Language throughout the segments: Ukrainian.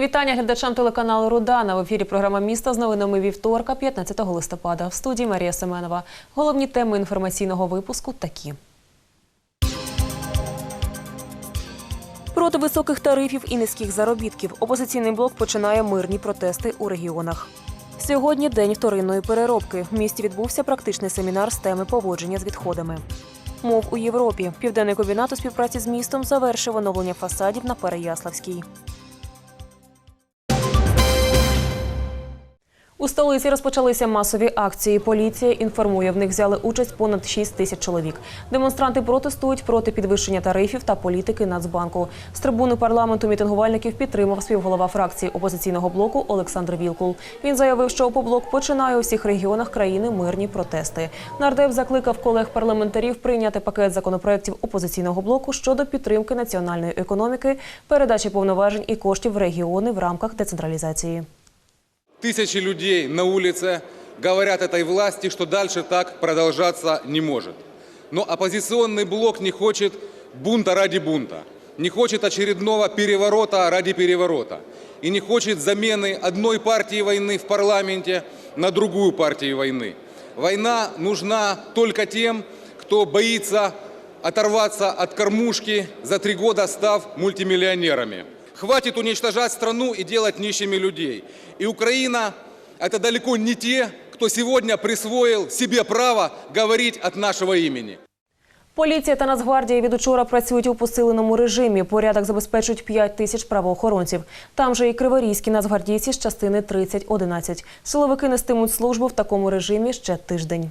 Вітання глядачам телеканалу Рудана. В ефірі програма міста з новинами вівторка, 15 листопада. В студії Марія Семенова. Головні теми інформаційного випуску такі. Проти високих тарифів і низьких заробітків опозиційний блок починає мирні протести у регіонах. Сьогодні день вторинної переробки. В місті відбувся практичний семінар з теми поводження з відходами. Мов у Європі. Південний комбінат у співпраці з містом завершив оновлення фасадів на Переяславській. У столиці розпочалися масові акції. Поліція інформує, в них взяли участь понад 6 тисяч чоловік. Демонстранти протестують проти підвищення тарифів та політики Нацбанку. З трибуни парламенту мітингувальників підтримав співголова фракції опозиційного блоку Олександр Вілкул. Він заявив, що опоблок починає у всіх регіонах країни мирні протести. Нардеп закликав колег-парламентарів прийняти пакет законопроєктів опозиційного блоку щодо підтримки національної економіки, передачі повноважень і коштів в регіони в рамках децентралізації. Тысячи людей на улице говорят этой власти, что дальше так продолжаться не может. Но оппозиционный блок не хочет бунта ради бунта, не хочет очередного переворота ради переворота и не хочет замены одной партии войны в парламенте на другую партию войны. Война нужна только тем, кто боится оторваться от кормушки, за три года став мультимиллионерами. Хватит уничтожать страну и делать нищими людей. И Украина – это далеко не те, кто сегодня присвоил себе право говорить от нашего имени. Поліція та Нацгвардія від учора працюють у посиленому режимі. Порядок забезпечують 5 тисяч правоохоронців. Там же і криворізькі нацгвардійці з частини 3011. Силовики нестимуть службу в такому режимі ще тиждень.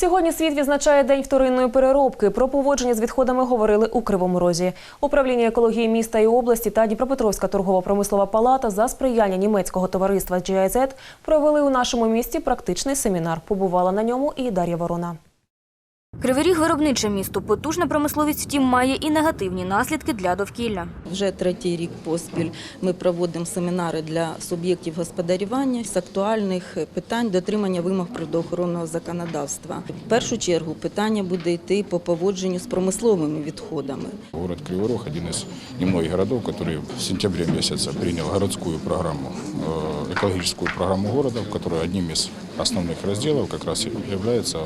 Сьогодні світ відзначає день вторинної переробки. Про поводження з відходами говорили у Кривому Розі. Управління екології міста і області та Дніпропетровська торгово-промислова палата за сприяння німецького товариства GIZ провели у нашому місті практичний семінар. Побувала на ньому і Дар'я Ворона. Кривий Ріг – виробниче місто. Потужна промисловість, втім, має і негативні наслідки для довкілля. Вже третій рік поспіль ми проводимо семінари для суб'єктів господарювання з актуальних питань дотримання вимог природоохоронного законодавства. В першу чергу питання буде йти по поводженню з промисловими відходами. Город Кривой Рог – один из немногих городов, который в сентябре месяце принял городскую программу, э, экологическую программу города, в которой одним из основных разделов как раз и является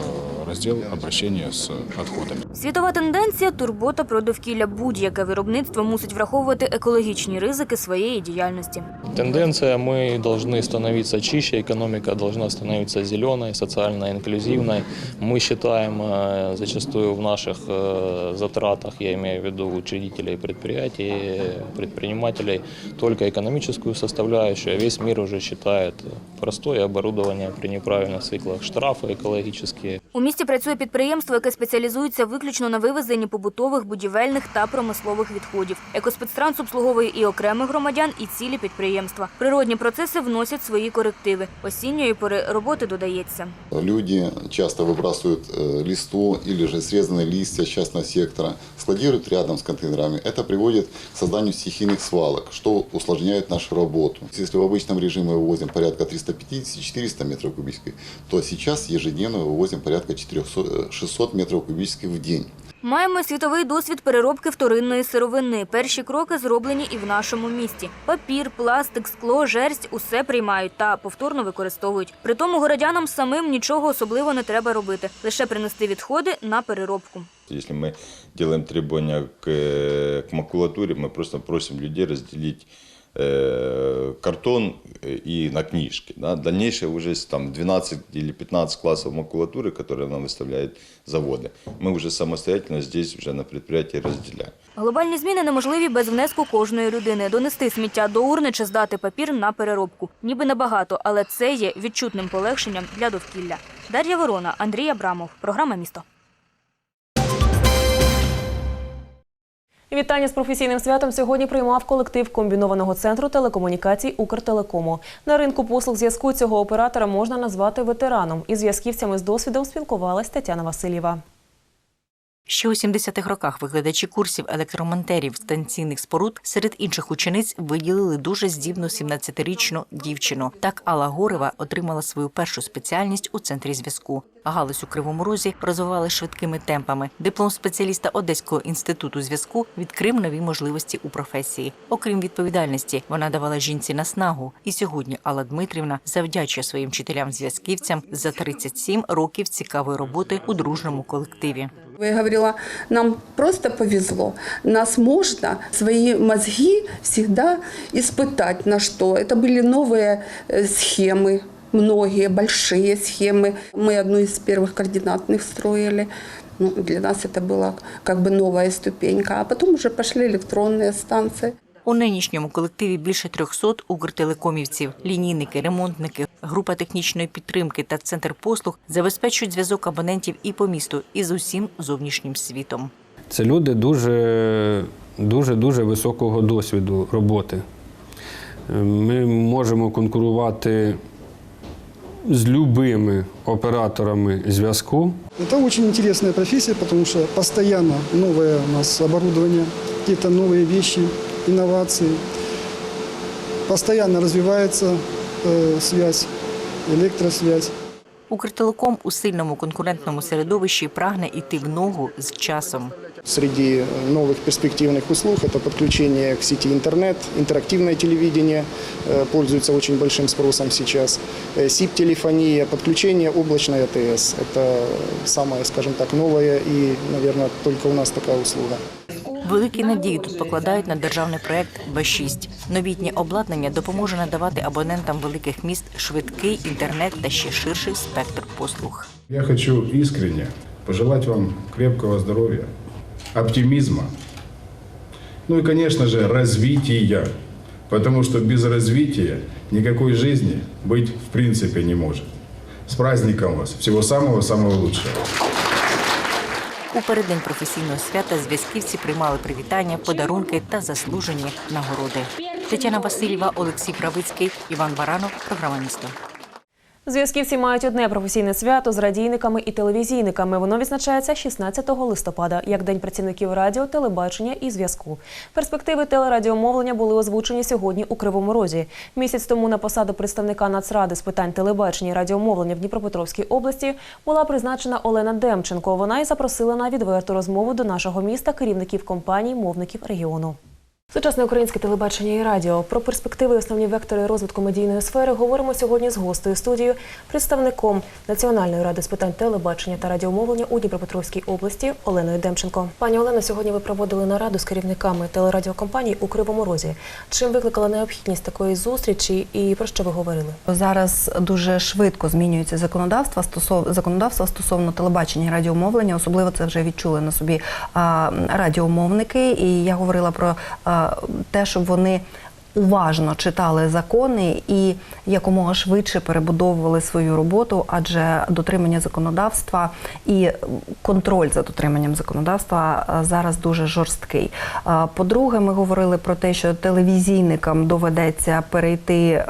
э, раздел обращения с отходами. Світова тенденція – турбота про довкілля. Будь-яке виробництво мусить враховувати екологічні ризики своєї діяльності. Тенденция, мы должны становиться чище, экономика должна становиться зеленой, социально инклюзивной. Мы считаем э, зачастую в наших э, затратах, я имею в виду учредителей предприятий, предпринимателей, только экономическую составляющую, а весь мир уже считает простое оборудование при неправильных циклах, штрафы экологические. У місті працює підприємство, яке спеціалізується виключно на вивезенні побутових, будівельних та промислових відходів. Екоспецтранс обслуговує і окремих громадян, і цілі підприємства. Природні процеси вносять свої корективи. Осінньої пори роботи додається. Люди часто выбрасывают э, листву или же срезанные листья частного сектора, складируют рядом с контейнерами. Это приводит к созданию стихийных свалок, что усложняет нашу работу. Если в обычном режиме мы вывозим порядка 350-400 метров кубических, то сейчас ежедневно вывозим порядка 400, э, 600 метров кубических в день. Маємо світовий досвід переробки вторинної сировини. Перші кроки зроблені і в нашому місті. Папір, пластик, скло, жерсть – усе приймають та повторно використовують. Притому городянам самим нічого особливо не треба робити. Лише принести відходи на переробку. Если мы делаем требования к, э, к макулатуре, мы просто просим людей разделить э, картон и на книжки. Да? Дальнейшее уже с, там 12 или 15 классов макулатуры, которые нам выставляют заводы, мы уже самостоятельно здесь уже на предприятии разделяем. Глобальні зміни неможливі без внеску кожної людини. Донести сміття до урни чи здати папір на переробку. Ніби небагато, але це є відчутним полегшенням для довкілля. Дар'я Ворона, Андрій Абрамов. Програма «Місто». Вітання з професійним святом сьогодні приймав колектив комбінованого центру телекомунікацій Укртелекому. На ринку послуг зв'язку цього оператора можна назвати ветераном. Із зв'язківцями з досвідом спілкувалась Тетяна Васильєва. Ще у 70-х роках викладачі курсів електромонтерів станційних споруд серед інших учениць виділили дуже здібну 17-річну дівчину. Так Алла Горева отримала свою першу спеціальність у центрі зв'язку. Галузь у Кривому Розі розвивали швидкими темпами. Диплом спеціаліста Одеського інституту зв'язку відкрив нові можливості у професії. Окрім відповідальності, вона давала жінці наснагу. І сьогодні Алла Дмитрівна завдячує своїм вчителям-зв'язківцям за 37 років цікавої роботи у дружному колективі. Я говорила, нам просто повезло. Нас можно свои мозги всегда испытать на что. Это были новые э, схемы, многие большие схемы. Мы одну из первых координатных строили. Ну, для нас это была как бы новая ступенька. А потом уже пошли электронные станции. У нинішньому колективі більше 300 укртелекомівців, лінійники, ремонтники, група технічної підтримки та центр послуг забезпечують зв'язок абонентів і по місту, і з усім зовнішнім світом. Це люди дуже, дуже, дуже високого досвіду роботи. Ми можемо конкурувати з любими операторами зв'язку. Это очень интересная профессия, потому что постоянно новое у нас оборудование, какие-то новые вещи, инновации. Постоянно развивается э, связь, электросвязь. Укртелеком у сильному конкурентному середовищі прагне йти в ногу з часом. Среди новых перспективных услуг это подключение к сети интернет, интерактивное телевидение э, пользуется очень большим спросом сейчас, э, СИП-телефония, подключение облачной АТС. Это самое, скажем так, новое и, наверное, только у нас такая услуга. Великі надії тут покладають на державний проект Б6. Новітнє обладнання допоможе надавати абонентам великих міст швидкий інтернет та ще ширший спектр послуг. Я хочу искренне пожелать вам крепкого здоровья, оптимизма, ну и, конечно же, развития, потому что без развития никакой жизни быть в принципе не может. С праздником вас! Всего самого-самого лучшего! У переддень професійного свята зв'язківці приймали привітання, подарунки та заслужені нагороди. Тетяна Васильєва, Олексій Правицький, Іван Баранов. Програма місто. Зв'язківці мають одне професійне свято з радійниками і телевізійниками. Воно відзначається 16 листопада, як День працівників радіо, телебачення і зв'язку. Перспективи телерадіомовлення були озвучені сьогодні у Кривому Розі. Місяць тому на посаду представника Нацради з питань телебачення і радіомовлення в Дніпропетровській області була призначена Олена Демченко. Вона і запросила на відверту розмову до нашого міста керівників компаній, мовників регіону. Сучасне українське телебачення і радіо про перспективи і основні вектори розвитку медійної сфери говоримо сьогодні з гостею студії, представником Національної ради з питань телебачення та радіомовлення у Дніпропетровській області Оленою Демченко. Пані Олено, сьогодні ви проводили нараду з керівниками телерадіокомпаній у Кривому Розі. Чим викликала необхідність такої зустрічі і про що ви говорили? Зараз дуже швидко змінюється законодавство стосов законодавство стосовно телебачення і радіомовлення. Особливо це вже відчули на собі радіомовники. І я говорила про те, щоб вони. Уважно читали закони і якомога швидше перебудовували свою роботу, адже дотримання законодавства і контроль за дотриманням законодавства зараз дуже жорсткий. По-друге, ми говорили про те, що телевізійникам доведеться перейти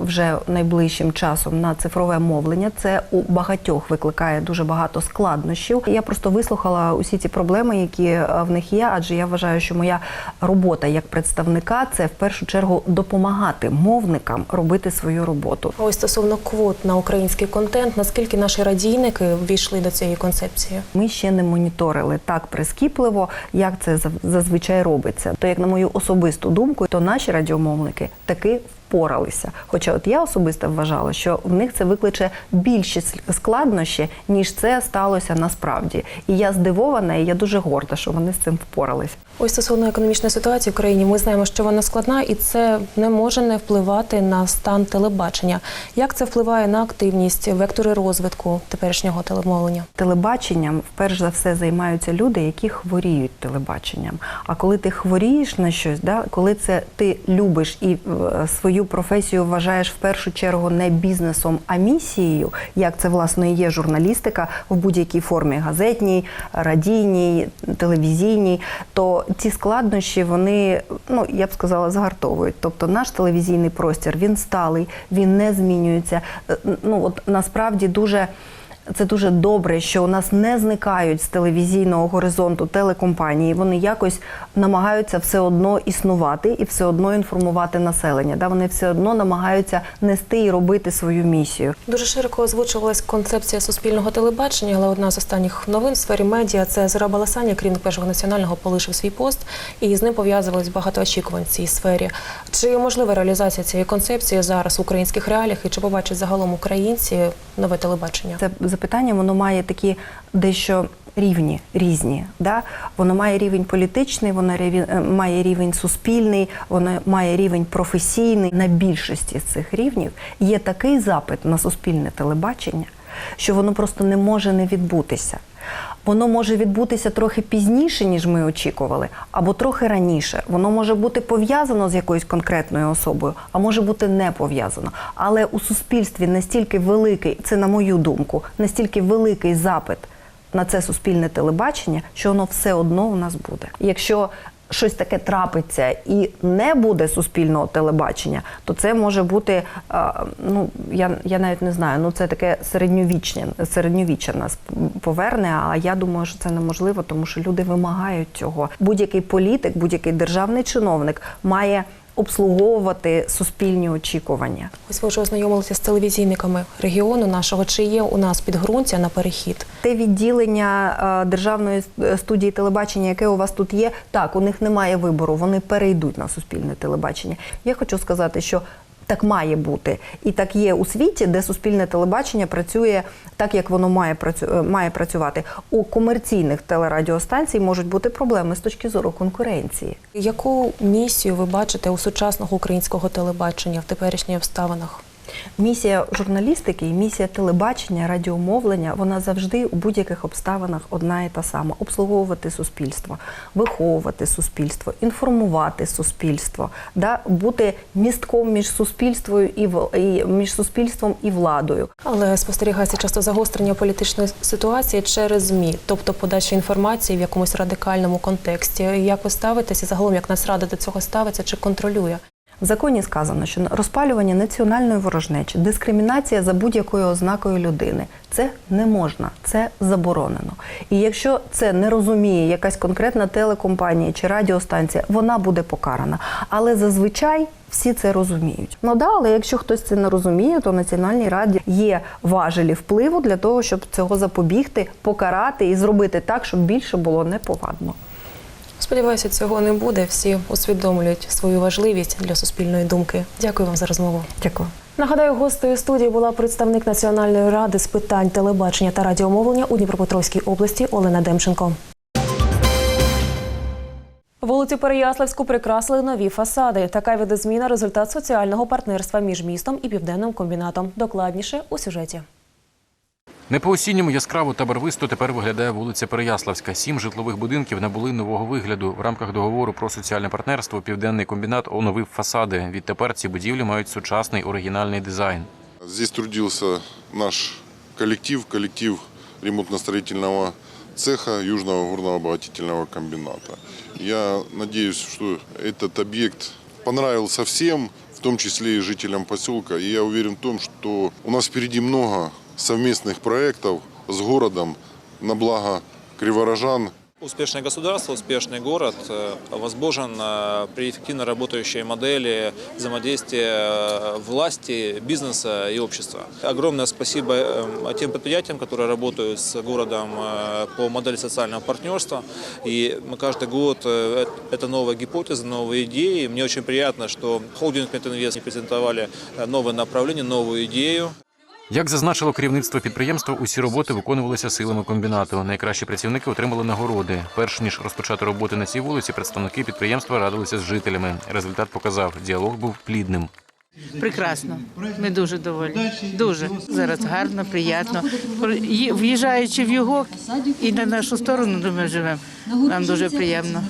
вже найближчим часом на цифрове мовлення. Це у багатьох викликає дуже багато складнощів. Я просто вислухала усі ці проблеми, які в них є, адже я вважаю, що моя робота як представника це в першу чергу допомагати мовникам робити свою роботу. Ось стосовно квот на український контент, наскільки наші радійники ввійшли до цієї концепції? Ми ще не моніторили так прискіпливо, як це зазвичай робиться. То як на мою особисту думку, то наші радіомовники таки впоралися. Хоча, от я особисто вважала, що в них це викличе більші складнощі, ніж це сталося насправді. І я здивована, і я дуже горда, що вони з цим впоралися. Ось стосовно економічної ситуації в країні, ми знаємо, що вона складна, і це не може не впливати на стан телебачення. Як це впливає на активність, вектори розвитку теперішнього телемовлення? Телебаченням вперше за все займаються люди, які хворіють телебаченням. А коли ти хворієш на щось, да, коли це ти любиш і е, свою професію вважаєш в першу чергу не бізнесом, а місією, як це власне і є журналістика в будь-якій формі газетній, радійній, телевізійній, то ці складнощі вони, ну я б сказала, загартовують. Тобто наш телевізійний простір він сталий, він не змінюється. Е, Ну от насправді дуже Це дуже добре, що у нас не зникають з телевізійного горизонту телекомпанії. Вони якось намагаються все одно існувати і все одно інформувати населення. Да? Вони все одно намагаються нести і робити свою місію. Дуже широко озвучувалась концепція суспільного телебачення, але одна з останніх новин в сфері медіа це Зара Баласаня, керівник першого національного, полишив свій пост, і з ним пов'язувалось багато очікувань в цій сфері. Чи можлива реалізація цієї концепції зараз в українських реаліях і чи побачать загалом українці нове телебачення? Це запитання воно має такі дещо рівні, різні. Да? Воно має рівень політичний, воно е, має рівень суспільний, воно має рівень професійний. На більшості з цих рівнів є такий запит на суспільне телебачення, що воно просто не може не відбутися. Воно може відбутися трохи пізніше, ніж ми очікували, або трохи раніше. Воно може бути пов'язано з якоюсь конкретною особою, а може бути не пов'язано. Але у суспільстві настільки великий, це на мою думку, настільки великий запит на це суспільне телебачення, що воно все одно у нас буде. Якщо щось таке трапиться і не буде суспільного телебачення, то це може бути, а, ну я, я навіть не знаю, ну це таке середньовічне, середньовіччя нас поверне. А я думаю, що це неможливо, тому що люди вимагають цього. Будь-який політик, будь-який державний чиновник має обслуговувати суспільні очікування. Ось ви вже ознайомилися з телевізійниками регіону нашого. Чи є у нас підґрунтя на перехід? Те відділення е, державної студії телебачення, яке у вас тут є, так у них немає вибору. Вони перейдуть на суспільне телебачення. Я хочу сказати, що. Так має бути, і так є у світі, де суспільне телебачення працює так, як воно має е, має працювати. У комерційних телерадіостанцій можуть бути проблеми з точки зору конкуренції. Яку місію ви бачите у сучасного українського телебачення в теперішніх обставинах? Місія журналістики і місія телебачення, радіомовлення вона завжди у будь-яких обставинах одна і та сама: обслуговувати суспільство, виховувати суспільство, інформувати суспільство, да, бути містком між суспільством і, і між суспільством і владою. Але спостерігається часто загострення політичної ситуації через ЗМІ, тобто подача інформації в якомусь радикальному контексті. Як ви ставитеся загалом, як Нацрада до цього ставиться чи контролює? В законі сказано, що розпалювання національної ворожнечі, дискримінація за будь-якою ознакою людини це не можна, це заборонено. І якщо це не розуміє якась конкретна телекомпанія чи радіостанція, вона буде покарана. Але зазвичай всі це розуміють. Ну да, але якщо хтось це не розуміє, то національній раді є важелі впливу для того, щоб цього запобігти, покарати і зробити так, щоб більше було неповадно. Сподіваюся, цього не буде. Всі усвідомлюють свою важливість для суспільної думки. Дякую вам за розмову. Дякую. Нагадаю, гостею студії була представник Національної ради з питань телебачення та радіомовлення у Дніпропетровській області Олена Демченко. Вулицю Переяславську прикрасили нові фасади. Така видозміна – результат соціального партнерства між містом і південним комбінатом. Докладніше у сюжеті. Не по осінньому яскраво та барвисто тепер виглядає вулиця Переяславська. Сім житлових будинків набули нового вигляду. В рамках договору про соціальне партнерство південний комбінат оновив фасади. Відтепер ці будівлі мають сучасний оригінальний дизайн. Здесь трудился наш коллектив, коллектив ремонтно-строительного цеха Южного горно-обогатительного комбината. Я надеюсь, что этот объект понравился всем, в том числе и жителям поселка. И я уверен в том, что у нас впереди много совместных проектов с городом на благо криворожан, Успешное государство, успешный город э, возможен э, при эффективно работающей модели взаимодействия э, власти, бизнеса и общества. Огромное спасибо э, тем предприятиям, которые работают с городом э, по модели социального партнерства. И мы каждый год э, э, это новая гипотеза, новые идеи. Мне очень приятно, что холдинг Метинвест презентовали э, новое направление, новую идею. Як зазначило керівництво підприємства, усі роботи виконувалися силами комбінату. Найкращі працівники отримали нагороди. Перш ніж розпочати роботи на цій вулиці, представники підприємства радилися з жителями. Результат показав, діалог був плідним. Прекрасно. Ми дуже доволі. Дуже. Зараз гарно, приємно. В'їжджаючи в його і на нашу сторону, де ми живемо, нам дуже приємно.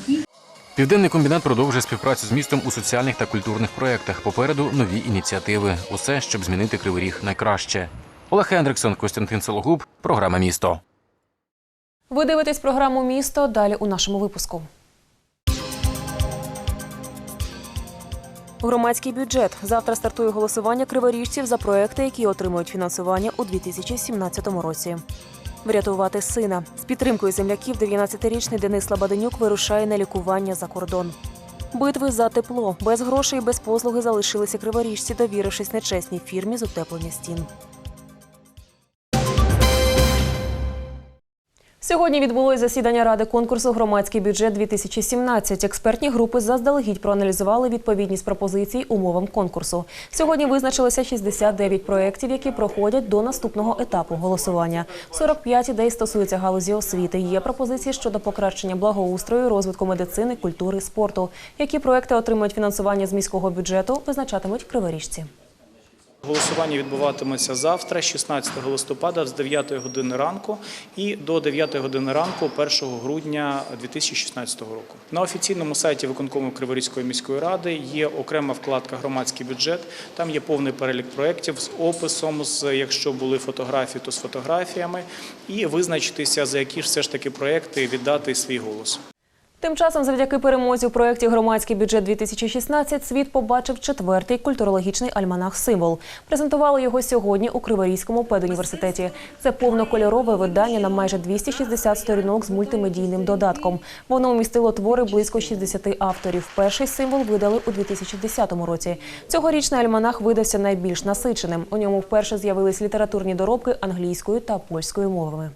Південний комбінат продовжує співпрацю з містом у соціальних та культурних проєктах. Попереду нові ініціативи. Усе, щоб змінити Кривий Ріг найкраще. Олег Хендриксон, Костянтин Сологуб, програма Місто. Ви дивитесь програму Місто. Далі у нашому випуску. Громадський бюджет. Завтра стартує голосування криворіжців за проекти, які отримують фінансування у 2017 році. Врятувати сина з підтримкою земляків 19-річний Денис Лабаденюк вирушає на лікування за кордон. Битви за тепло без грошей і без послуги залишилися криворіжці, довірившись нечесній фірмі з утеплення стін. Сьогодні відбулось засідання ради конкурсу Громадський бюджет 2017 Експертні групи заздалегідь проаналізували відповідність пропозицій умовам конкурсу. Сьогодні визначилося 69 проєктів, які проходять до наступного етапу голосування. 45 ідей стосуються галузі освіти. Є пропозиції щодо покращення благоустрою, розвитку медицини, культури, спорту. Які проекти отримують фінансування з міського бюджету, визначатимуть криворіжці. Голосування відбуватиметься завтра, 16 листопада, з 9 години ранку і до 9 години ранку 1 грудня 2016 року. На офіційному сайті виконкому Криворізької міської ради є окрема вкладка Громадський бюджет. Там є повний перелік проєктів з описом, якщо були фотографії, то з фотографіями, і визначитися за які ж все ж таки проєкти віддати свій голос. Тим часом, завдяки перемозі у проєкті Громадський бюджет 2016 світ побачив четвертий культурологічний альманах Символ. Презентували його сьогодні у Криворізькому педуніверситеті. Це повнокольорове видання на майже 260 сторінок з мультимедійним додатком. Воно вмістило твори близько 60 авторів. Перший символ видали у 2010 році. Цьогорічний альманах видався найбільш насиченим. У ньому вперше з'явились літературні доробки англійською та польською мовами.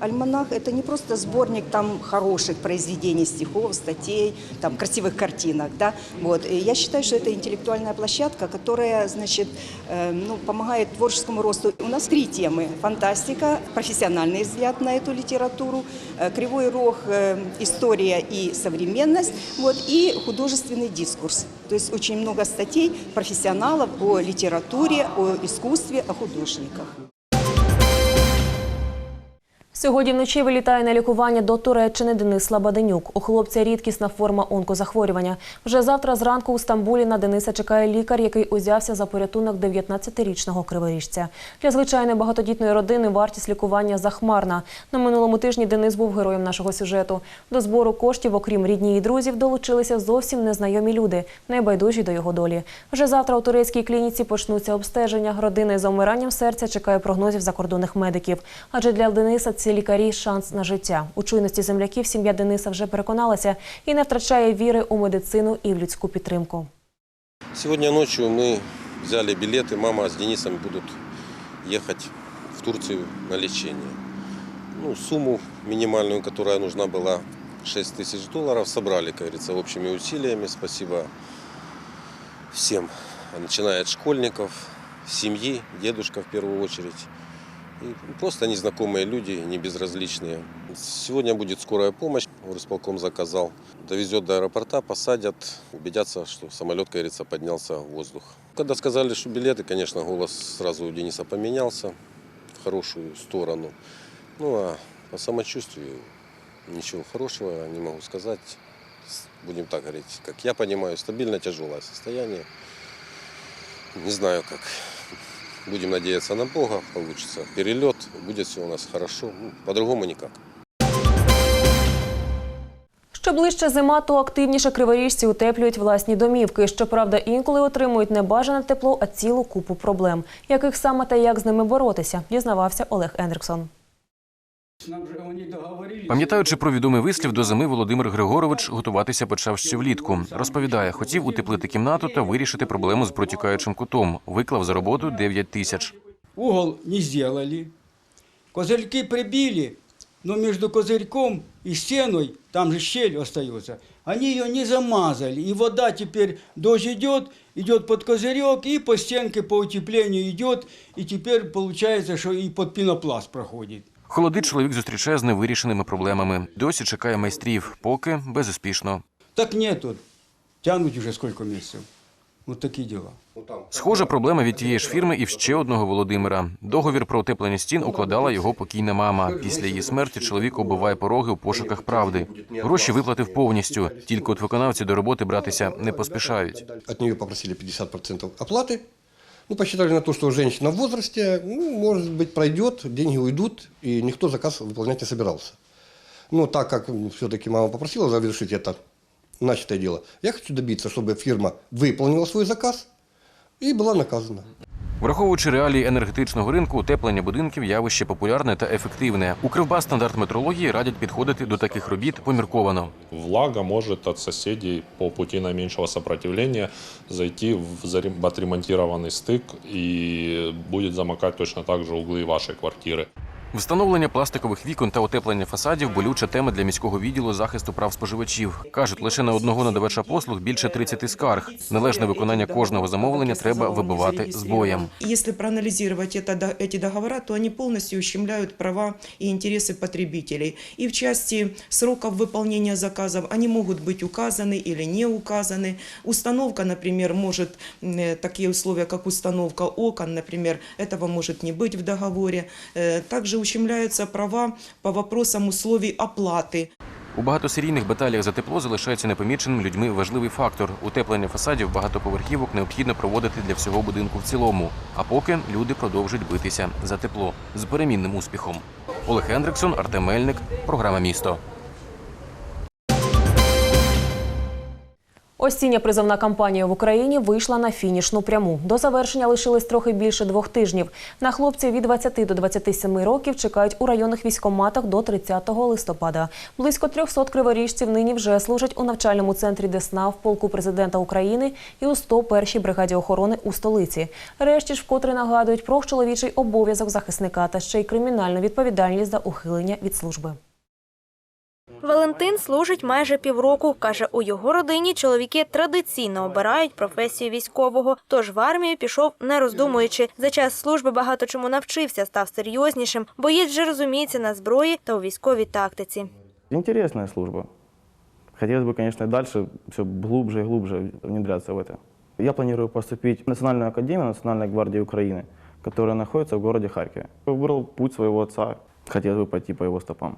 Альманах – это не просто сборник там хороших произведений, стихов, статей, там красивых картинок, да. Вот. Я считаю, что это интеллектуальная площадка, которая, значит, э, ну, помогает творческому росту. У нас три темы: фантастика, профессиональный взгляд на эту литературу, э, кривой рог, э, история и современность, вот, и художественный дискурс. То есть очень много статей профессионалов о литературе, о искусстве, о художниках. Сьогодні вночі вилітає на лікування до Туреччини Денис Лабаденюк. У хлопця рідкісна форма онкозахворювання. Вже завтра зранку у Стамбулі на Дениса чекає лікар, який узявся за порятунок 19-річного криворіжця. Для звичайної багатодітної родини вартість лікування захмарна. На минулому тижні Денис був героєм нашого сюжету. До збору коштів, окрім рідні і друзів, долучилися зовсім незнайомі люди, найбайдужі до його долі. Вже завтра у турецькій клініці почнуться обстеження. Родина із завмиранням серця чекає прогнозів закордонних медиків. Адже для Дениса ці лікарі шанс на життя. У чуйності земляків сім'я Дениса вже переконалася і не втрачає віри у медицину і в людську підтримку. Сегодня ночью мы взяли билеты, мама с Денисом будут ехать в Турцию на лечение. Ну, сумму минимальную, которая нужна была, 6 тысяч долларов, собрали, как говорится, общими усилиями. Спасибо всем, начиная от школьников, семьи, дедушка в первую очередь. И просто незнакомые люди, не безразличные. Сегодня будет скорая помощь, горисполком заказал. Довезет до аэропорта, посадят, убедятся, что самолет, как говорится, поднялся в воздух. Когда сказали, что билеты, конечно, голос сразу у Дениса поменялся в хорошую сторону. Ну а по самочувствию ничего хорошего не могу сказать. Будем так говорить, как я понимаю, стабильно тяжелое состояние. Не знаю, как Будем надеяться на Бога, получится перелет, будет все у нас хорошо. Ну, По-другому никак. Що ближче зима, то активніше криворіжці утеплюють власні домівки. Щоправда, інколи отримують не бажане тепло, а цілу купу проблем. Яких саме та як з ними боротися, дізнавався Олег Ендриксон. Пам'ятаючи про відомий вислів до зими, Володимир Григорович готуватися почав ще влітку. Розповідає, хотів утеплити кімнату та вирішити проблему з протікаючим кутом. Виклав за роботу 9 тисяч. Угол не сделали. Козырьки прибили, но между козырьком и стеной, там же щель остается, они ее не замазали. И вода теперь, дождь идет, идет под козырек, и по стенке по утеплению идет, и теперь получается, что и под пенопласт проходит. Холоди чоловік зустрічає з невирішеними проблемами. Досі чекає майстрів, поки безуспішно. Так нету. Тянуть уже сколько месяцев. Вот такие дела. Схожа проблема від тієї ж фірми і в ще одного Володимира. Договір про утеплення стін укладала його покійна мама. Після її смерті чоловік оббиває пороги у пошуках правди. Гроші виплатив повністю. Тільки от виконавці до роботи братися не поспішають. От нее попросили 50% оплаты. Ну, посчитали на то, что женщина в возрасте, ну, может быть, пройдет, деньги уйдут, и никто заказ выполнять не собирался. Но так как все-таки мама попросила завершить это начатое дело. Я хочу добиться, чтобы фирма выполнила свой заказ и была наказана. Враховуючи реалії енергетичного ринку, утеплення будинків явище популярне та ефективне. У Кривбас стандарт метрології радять підходити до таких робіт помірковано. Влага может от соседей по пути наименьшего сопротивления зайти в зарем- отремонтированный стык и будет замокать точно так же углы вашей квартиры. Встановлення пластикових вікон та утеплення фасадів болюча тема для міського відділу захисту прав споживачів. кажуть, лише на одного надавача послуг більше 30 скарг. Належне виконання кожного замовлення треба вибивати з боєм. Если проанализировать это, до- эти договора, то они полностью ущемляют права и интересы потребителей. И в части сроков выполнения заказов они могут быть указаны или не указаны. Установка, например, может, м, э, такие условия, как установка окон, например, этого может не быть в договоре. Э, Также ущемляются права по вопросам условий оплаты. У багатосерійних баталіях за тепло залишається непоміченим людьми важливий фактор. Утеплення фасадів багатоповерхівок необхідно проводити для всього будинку в цілому. А поки люди продовжують битися за тепло з перемінним успіхом. Олег Ендриксон, Артем Мельник, програма Місто. Осіння призовна кампанія в Україні вийшла на фінішну пряму. До завершення лишилось трохи більше двох тижнів. На хлопців від 20 до 27 років чекають у районних військоматах до 30 листопада. Близько 300 криворіжців нині вже служать у навчальному центрі Десна в полку президента України і у 101-й бригаді охорони у столиці. Решті ж вкотре нагадують про чоловічий обов'язок захисника та ще й кримінальну відповідальність за ухилення від служби. Валентин служить майже півроку. Каже, у його родині чоловіки традиційно обирають професію військового. Тож в армію пішов не роздумуючи. За час служби багато чому навчився, став серйознішим. Боєць вже розуміється на зброї та у військовій тактиці. Интересная служба. Хотелось бы, конечно, и дальше все глубже и глубже внедряться в это. Я планирую поступить в Национальную академию Национальной гвардии Украины, которая находится в городе Харькове. Выбрал путь своего отца. Хотелось бы пойти по его стопам.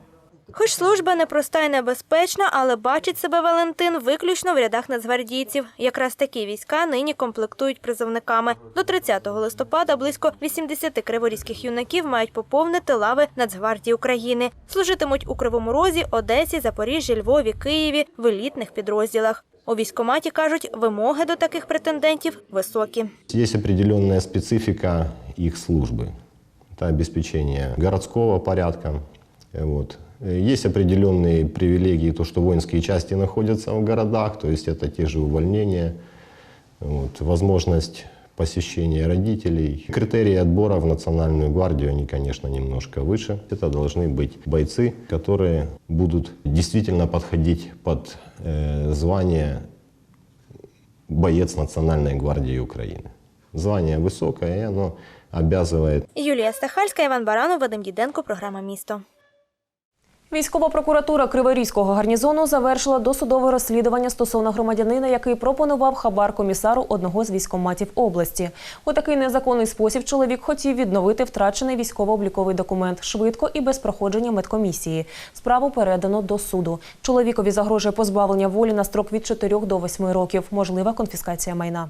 Хоч служба непроста і небезпечна, але бачить себе Валентин виключно в рядах нацгвардійців. Якраз такі війська нині комплектують призовниками. До 30 листопада близько 80 криворізьких юнаків мають поповнити лави Нацгвардії України. Служитимуть у Кривому Розі, Одесі, Запоріжжі, Львові, Києві в елітних підрозділах. У військкоматі кажуть, вимоги до таких претендентів високі. Есть определенная специфика их службы. Это обеспечение городского порядка. Э, Вот. Э, Есть определенные привилегии, то, что воинские части находятся в городах, то есть это те же увольнения, вот, возможность посещения родителей. Критерии отбора в Национальную гвардию, они, конечно, немножко выше. Это должны быть бойцы, которые будут действительно подходить под э, звание боец Национальной гвардии Украины. Звание высокое, и оно обязывает Юлія Стахальська, Іван Баранов, Вадим Діденко, програма Місто. Військова прокуратура Криворізького гарнізону завершила досудове розслідування стосовно громадянина, який пропонував хабар комісару одного з військоматів області. У такий незаконний спосіб чоловік хотів відновити втрачений військово-обліковий документ швидко і без проходження медкомісії. Справу передано до суду. Чоловікові загрожує позбавлення волі на строк від 4 до 8 років. Можлива конфіскація майна.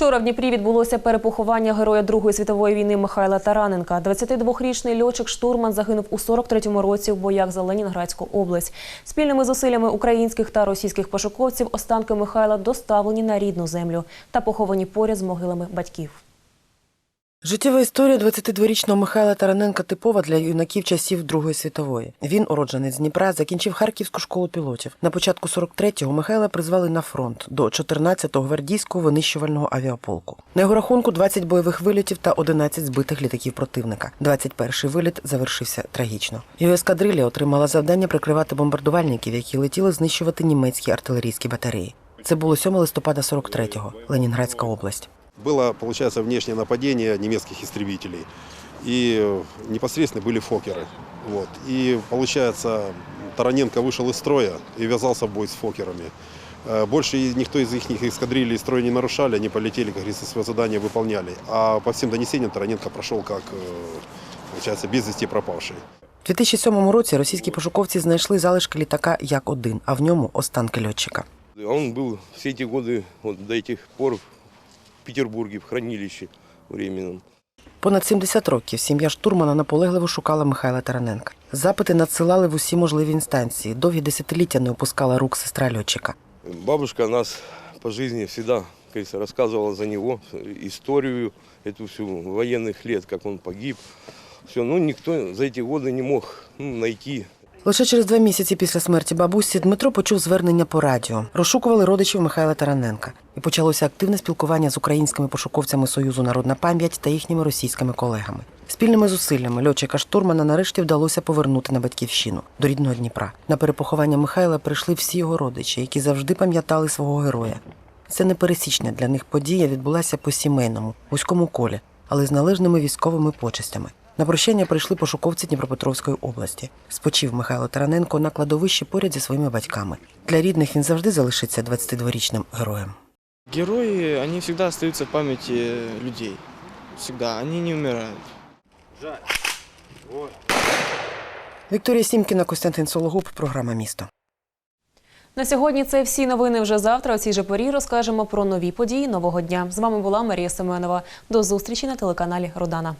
Вчора в Дніпрі відбулося перепоховання героя Другої світової війни Михайла Тараненка. 22-річний льотчик-штурман загинув у 43-му році в боях за Ленінградську область. Спільними зусиллями українських та російських пошуковців останки Михайла доставлені на рідну землю та поховані поряд з могилами батьків. Життєва історія 22-річного Михайла Тараненка типова для юнаків часів Другої світової. Він, уроджений з Дніпра, закінчив Харківську школу пілотів. На початку 43-го Михайла призвали на фронт до 14-го гвардійського винищувального авіаполку. На його рахунку 20 бойових вильотів та 11 збитих літаків противника. 21-й виліт завершився трагічно. Його ескадрилля отримала завдання прикривати бомбардувальників, які летіли знищувати німецькі артилерійські батареї. Це було 7 листопада 43-го, Ленінградська область. Было, получается, внешнее нападение немецких истребителей. И э, непосредственно были фокеры. Вот. И, получается, Тараненко вышел из строя и ввязался в бой с фокерами. Э, Больше и никто из их эскадрилий строй не нарушали, они полетели, как говорится, свое задание выполняли. А по всем донесениям Тараненко прошел как, э, получается, без вести пропавший. У 2007 році російські пошуковці знайшли залишки літака Як-1, а в ньому останки льотчика. Он был все эти годы, вот до этих пор в Петербурге, в хранилище временном. Понад 70 років сім'я штурмана наполегливо шукала Михайла Тараненка. Запити надсилали в усі можливі інстанції. Довгі десятиліття не опускала рук сестра льотчика. Бабушка нас по жизни всегда, как говорится, рассказывала за него историю эту всю военных лет, как он погиб. Все, ну никто за эти годы не мог ну, найти Лише через два місяці після смерті бабусі Дмитро почув звернення по радіо. Розшукували родичів Михайла Тараненка. І почалося активне спілкування з українськими пошуковцями Союзу Народна пам'ять та їхніми російськими колегами. Спільними зусиллями льотчика штурмана нарешті вдалося повернути на батьківщину до рідного Дніпра. На перепоховання Михайла прийшли всі його родичі, які завжди пам'ятали свого героя. Це непересічна для них подія відбулася по сімейному, вузькому колі, але з належними військовими почестями. На прощання прийшли пошуковці Дніпропетровської області. Спочив Михайло Тараненко на кладовищі поряд зі своїми батьками. Для рідних він завжди залишиться 22-річним героєм. Герои, они всегда остаются в памяти людей. Всегда. Они не умирают. Вікторія Сімкіна, Костянтин Сологуб, програма Місто. На сьогодні це всі новини. Вже завтра. У цій же порі розкажемо про нові події нового дня. З вами була Марія Семенова. До зустрічі на телеканалі Родана.